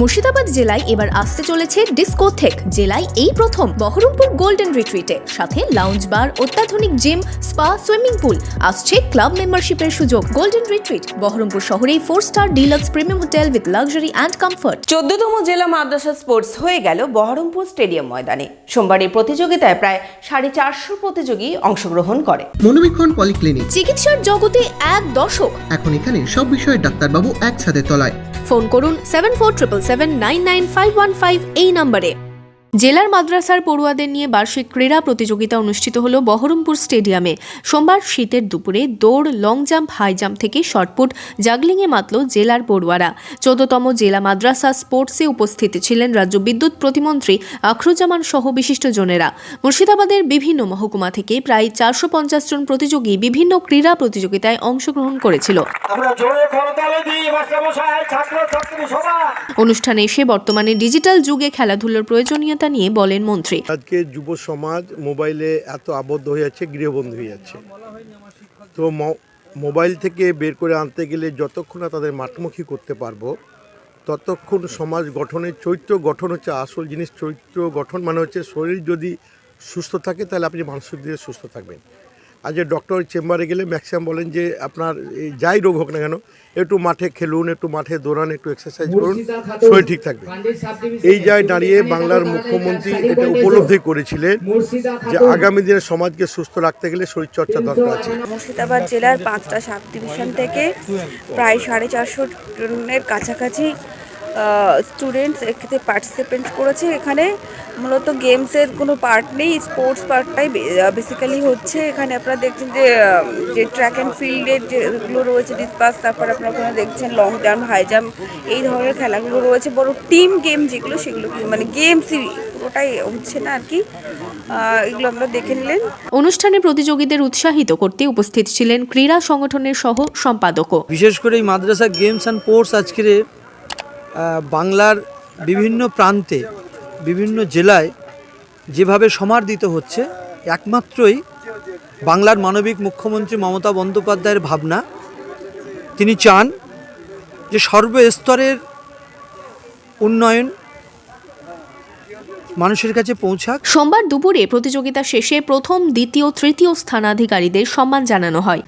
মুর্শিদাবাদ জেলায় এবার আসতে চলেছে ডিস্কোথেক জেলায় এই প্রথম বহরমপুর গোল্ডেন রিট্রিটে। সাথে লাউঞ্জ বার অত্যাধুনিক জিম স্পা সুইমিং পুল আসছে ক্লাব মেম্বারশিপের সুযোগ। গোল্ডেন রিট্রিট বহরমপুর শহরেই four star deluxe premium hotel with luxury and comfort চোদ্দতম জেলা মাদ্রাসা স্পোর্টস হয়ে গেল বহরমপুর স্টেডিয়াম ময়দানে। সোমবার এই প্রতিযোগিতায় প্রায় সাড়ে চারশো প্রতিযোগী অংশগ্রহণ করে। মনোবীক্ষণ পলিক্লিনিক চিকিৎসার জগতে এক দশক। এখন এখানে সব বিষয়ে ডাক্তারবাবু একসাথে তলায়। ফোন করুন seven four triple seven nine nine five one five এই নম্বরে। জেলার মাদ্রাসার পড়ুয়াদের নিয়ে বার্ষিক ক্রীড়া প্রতিযোগিতা অনুষ্ঠিত হল বহরমপুর স্টেডিয়ামে। সোমবার শীতের দুপুরে দৌড় লং জাম্প হাই জাম্প থেকে শটপুট জাগলিংয়ে মাতল জেলার পড়ুয়ারা। চোদ্দতম জেলা মাদ্রাসা স্পোর্টসে উপস্থিত ছিলেন রাজ্য বিদ্যুৎ প্রতিমন্ত্রী আখরুজ্জামান সহ বিশিষ্টজনেরা মুর্শিদাবাদের বিভিন্ন মহকুমা থেকে প্রায় চারশো পঞ্চাশ জন প্রতিযোগী বিভিন্ন ক্রীড়া প্রতিযোগিতায় অংশগ্রহণ করেছিল। অনুষ্ঠানে এসে বর্তমানে ডিজিটাল যুগে খেলাধুলোর প্রয়োজনীয়তা নিয়ে বলেন মন্ত্রী। আজকে যুব সমাজ মোবাইলে এত আবদ্ধ হয়ে যাচ্ছে, গৃহবন্দী হয়ে যাচ্ছে। তো মোবাইল থেকে বের করে আনতে গেলে যতক্ষণ না তাদের মাঠমুখী করতে পারব, ততক্ষণ সমাজ গঠনের, চরিত্র গঠন হচ্ছে আসল জিনিস, চরিত্র গঠন মানে হচ্ছে শরীর যদি সুস্থ থাকে, তাহলে আপনি মানসিক দিয়ে সুস্থ থাকবেন। আজ যে ডক্টর চেম্বারে গেলে ম্যাক্সিমাম বলেন যে আপনার এই যাই রোগ হোক না কেন একটু মাঠে খেলুন একটু মাঠে দৌড়ান একটু এক্সারসাইজ করুন শরীর ঠিক থাকবে। এই জায়গায় দাঁড়িয়ে বাংলার মুখ্যমন্ত্রী এটা উপলব্ধি করেছিলেন যে আগামী দিনে সমাজকে সুস্থ রাখতে গেলে শরীরচর্চা দরকার আছে। মুর্শিদাবাদ জেলার পাঁচটা সাব ডিভিশন থেকে প্রায় সাড়ে চারশো জনের কাছাকাছি স্টুডেন্টস এক্ষেত্রে পার্টিসিপেন্ট করেছে। এখানে মূলত গেমসের কোনো পার্ট নেই স্পোর্টস পার্টটাই বেসিক্যালি হচ্ছে। এখানে আপনারা দেখছেন যে যে ট্র্যাক অ্যান্ড ফিল্ডের যেগুলো রয়েছে ডিসপাস তারপর আপনারা ওখানে দেখছেন লং জাম্প হাই জাম্প এই ধরনের খেলাগুলো রয়েছে। বড় টিম গেম যেগুলো সেগুলো মানে গেমসই পুরোটাই হচ্ছে না আর কি। এগুলো আপনারা দেখে নিলেন। অনুষ্ঠানে প্রতিযোগীদের উৎসাহিত করতে উপস্থিত ছিলেন ক্রীড়া সংগঠনের সহ সম্পাদকও বিশেষ করে এই মাদ্রাসা গেমস অ্যান্ড স্পোর্টস আজকের বাংলার বিভিন্ন প্রান্তে, বিভিন্ন জেলায় যেভাবে সমাদৃত হচ্ছে, একমাত্রই বাংলার মানবিক মুখ্যমন্ত্রী মমতা বন্দ্যোপাধ্যায়ের ভাবনা। তিনি চান যে সর্বস্তরের উন্নয়ন মানুষের কাছে পৌঁছাক। সোমবার দুপুরে প্রতিযোগিতা শেষে প্রথম, দ্বিতীয়, তৃতীয় স্থানাধিকারীদের সম্মান জানানো হয়।